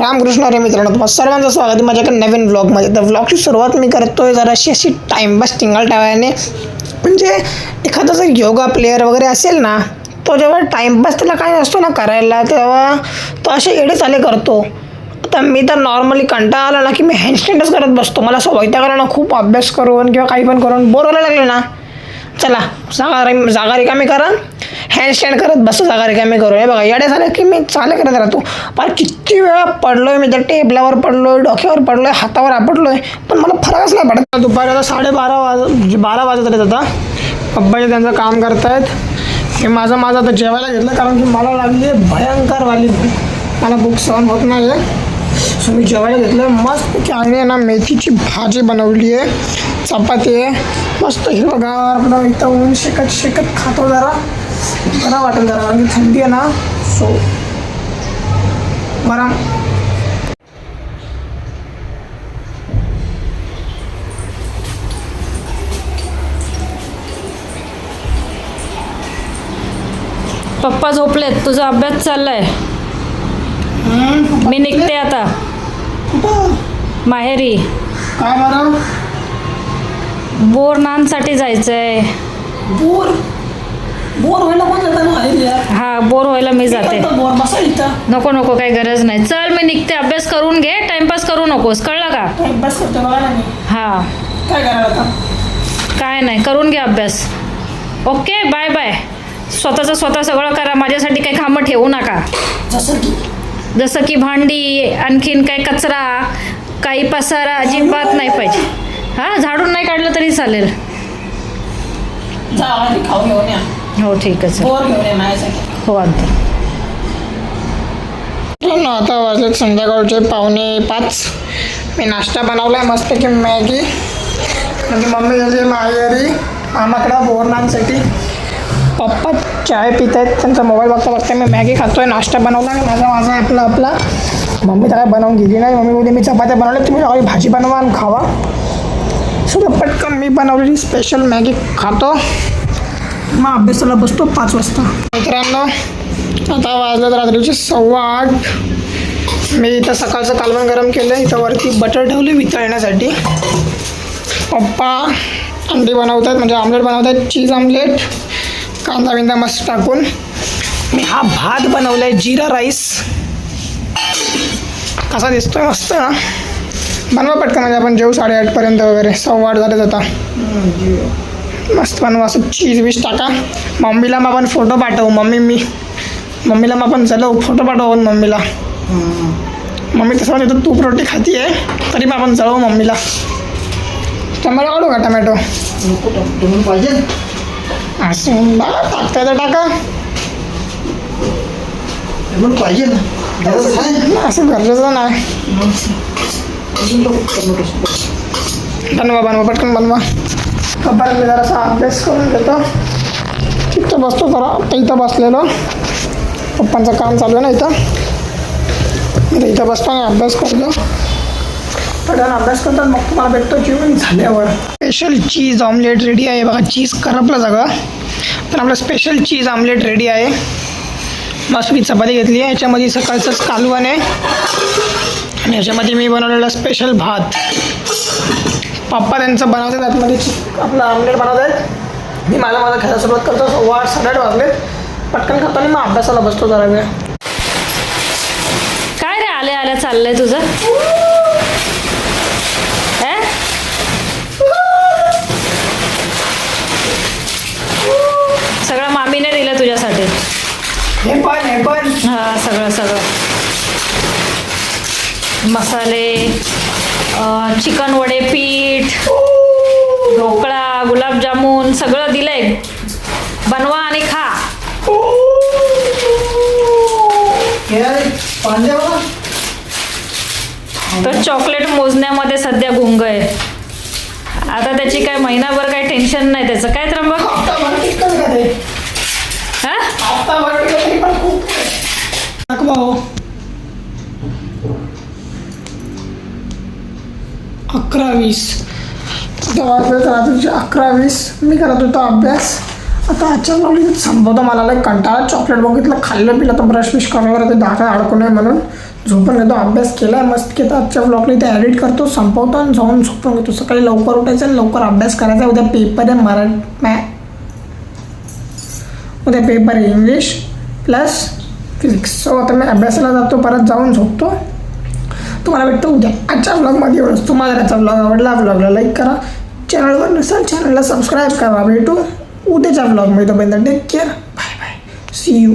रामकृष्ण रे मित्रांनो तुम्हाला सर्वांचं स्वागत आहे एका नवीन ब्लॉगमध्ये तर ब्लॉगची सुरुवात मी करतोय जराशी अशी टाईमपास टिंगल टाळ्याने म्हणजे एखादा जर योगा प्लेअर वगैरे असेल ना तो जेव्हा टाईमपास त्याला काय नसतो ना करायला तेव्हा तो असे एडे चाले करतो. तर मी तर नॉर्मली कंटाळा आला ना की मी हँडस्टँडच करत बसतो. मला असं वैताग खूप अभ्यास करून किंवा काही पण करून बोर व्हायला लागले ना. चला जागा रि जागा रिकामी करा. हँडस्टँड करत बस जागा रिकामी करू? हे बघा येड्या झालं की मी चालू करत राहतो पण किती वेळा पडलोय मी त्या टेबलावर पडलोय डोक्यावर पडलोय हातावर आपटलोय पण मला फरकच नाही पडत. दुपारी आता साडेबारा वाज म्हणजे बारा वाजत आहेत आता. पप्पाचे त्यांचं काम करतायत. हे माझं माझं आता जेवायला घेतलं कारण की मला लागली आहे भयंकर वाली भूक. मला भूक सहन होत नाही आहे. सो मी जेवायला घेतलं. मस्त आईने ना मेथीची भाजी बनवली आहे. चपाती आहे. मस्त हिरवगार आपलं एकदम शेकत शेकत खातो जरा. बरं वाटेल जरा कारण की थंडी आहे ना सो गरम पप्पा झोपलेत तुझा अभ्यास चाललाय. मी निघते आता. माहेरी. काय बरं? बोर नानसाठी जायचंय. बोर? बोर व्हायला पण जाता ना बाहेर यार. हा बोर व्हायला मी जाते. बोर बसा इथं. नको नको काही गरज नाही. चल मी निघते. अभ्यास करून घे. टाइमपास करू नकोस. कळलं का? अभ्यास करतो बघा ना मी. हा. काय आता? काय नाही करून घे अभ्यास. ओके बाय बाय स्वतःचं स्वतः सगळं करा. माझ्यासाठी काही कामं ठेवू नका. जसं की? जसं की भांडी आणखीन काही कचरा काही पसारा अजिबात नाही पाहिजे. हा झाडून नाही काढलं तरी चालेल. जा घेऊन या. हो ठीक आहे चल बोर घेऊन या माझ्यासाठी. हो आणते. मित्रांनो आता वाजलेत संध्याकाळचे पावणे पाच. मी नाश्ता बनवलाय मस्तपैकी मॅगी. म्हणजे मम्मी गेली माहेरी मामाकडं बोरनांसाठी. पप्पा चाय पित आहेत त्यांचा मोबाईल बघता बघता मी मॅगी खातोय नाश्ता बनवला आणि माझा माझा आपला आपला. मम्मी काय बनवून गेली नाही. मम्मी बोलली मी चपात्या बनवल्या तुम्ही सकाळी भाजी बनवा आणि खावा. सो पटकन मी बनवलेली स्पेशल मॅगी खातो. मग अभ्यासाला बसतो पाच वाजता. मित्रांनो आता वाजलं रात्रीचे सव्वा आठ. मी इथं सकाळचं कालवण गरम केलं इथं वरती बटर ठेवले वितळण्यासाठी. पप्पा अंडी बनवतात म्हणजे आमलेट बनवतात चीज आमलेट कांदा बिंदा मस्त टाकून. मी हा भात बनवला आहे जिरा राईस. कसा दिसतोय मस्त. ना बनवा पटकन म्हणजे आपण जेऊ साडेआठपर्यंत वगैरे सव्वा आठ झालेत आता. मस्त बनवा असं चीज बीज टाका. मम्मीला मग आपण फोटो पाठवू. मम्मी मी मम्मीला मग आपण चलो फोटो पाठवू आपण मम्मीला. मम्मी तसं म्हणते तूप रोटी खाती आहे तरी मग आपण जळवू मम्मीला. टमॅटो काढू का टमॅटो? पाहिजे असं बा, टाकता तर टाका. पाहिजे ना असं गरजेचं नाही. बनवा बनवा पटकन बनवा. कपार मी जरासा अभ्यास करून घेतो. तिथं बसतो जरा. आता इथं बसलेलो. पप्पांचं काम चालू आहे ना इथं. मी तर इथं बसतो आणि अभ्यास करतो. पटकन अभ्यास करतात मग तुम्हाला भेटतो जेवण झाल्यावर. स्पेशल चीज ऑमलेट रेडी आहे. बघा चीज करपलं सगळं. तर आपलं स्पेशल चीज ऑमलेट रेडी आहे. मस्त मी चपाती घेतली आहे. याच्यामध्ये सकाळचंच कालवण आहे. आणि याच्यामध्ये मी बनवलेला स्पेशल भात. पप्पा त्यांचं बनवतात आतमध्ये आपलं आमलेट बनवत आहेत मी माझा माझा खायला सुरुवात करतो आठ साडेआठ वाजलेत. पटकन खातो आणि मग अभ्यासाला बसतो जरा वेळ. काय रे आल्या आल्या चाललंय तुझं? हे? सगळं मामीने दिलं तुझ्यासाठी. हे पण हे पण. हा सगळं सगळं. मसाले चिकन वडे पीठ ढोकळा गुलाबजामुन सगळं दिलंय. बनवा आणि खा. हे आहे, पांढरे बघा. तो चॉकलेट मोजण्यामध्ये सध्या गुंग आहे. आता त्याची काय महिनाभर काही टेन्शन नाही त्याचं. काय त्र्यंबक हप्ता अकरा वीस आता रात्रीचे अकरा वीस मी करत होतो अभ्यास. आता अचानक संपवतो मला लई कंटाळा. चॉकलेट बघितलं खाल्लं पिलं तर ब्रश बिश करणार ते दाखा अडकू नये म्हणून. झोपून घेतो अभ्यास केला आहे मस्त घेतो. आजच्या ब्लॉगला इथे एडिट करतो संपवतो आणि जाऊन झोपून घेतो. सकाळी लवकर उठायचं आणि लवकर अभ्यास करायचा. उद्या पेपर आहे मराठी मॅ उद्या पेपर आहे इंग्लिश प्लस फिजिक्स सो आता मी अभ्यासाला जातो परत जाऊन झोपतो. तुम्हाला भेटतो उद्या आजच्या ब्लॉगमध्ये एवढंच. तुम्हाला त्याचा ब्लॉग आवडला ब्लॉगला लाईक करा. चॅनलवर नसाल चॅनलला सबस्क्राईब करा. भेटू उद्याच्या ब्लॉगमध्ये तोपर्यंत take care bye bye see you